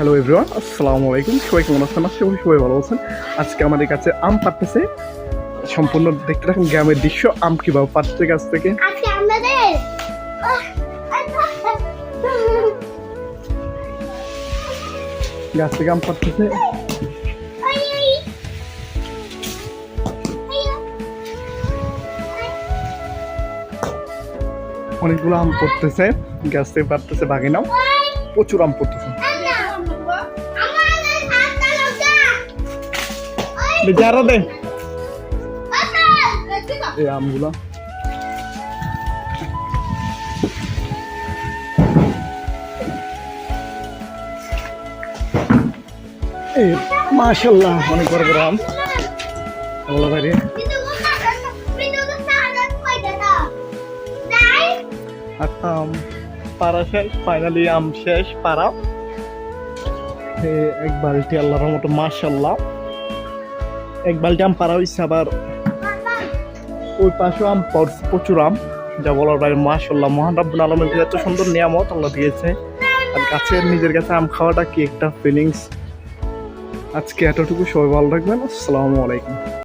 Hello everyone আসসালামু আলাইকুম সবাই কেমন আছেন? আশা করি সবাই ভালো আছেন। আজকে আমাদের কাছে আম পাড়তেছে। সম্পূর্ণ দেখতে থাকুন গ্রামের দৃশ্য। আম কীভাবে পাড়তে গাছ থেকে। গাছ থেকে আম পাড়তেছে। অনেকগুলো আম পড়তেছে। গাছ থেকে পাড়তেছে বাঘে নাম প্রচুর আম পড়তেছে। যারা দে এই আমগুলো। মাশাল্লাহ অনেক বড় বড় বাইরে একটা আম পাড়া শেষ ফাইনালি আম শেষ, পাড়া। এক বালতি আল্লাহর মতো মাশাল্লাহ এক বালতি আম পাড়া হয়েছে আবার ওই পাশে আম প্রচুর আম। যা বলার বাইরে মাশাল্লাহ মহান রাব্বুল আলমের এত সুন্দর নিয়ামত আল্লাহ দিয়েছে। আর গাছের নিজের কাছে আম খাওয়াটা কি একটা ফিলিংস আজকে এতটুকু, সবাই ভালো রাখবেন আসসালামু আলাইকুম।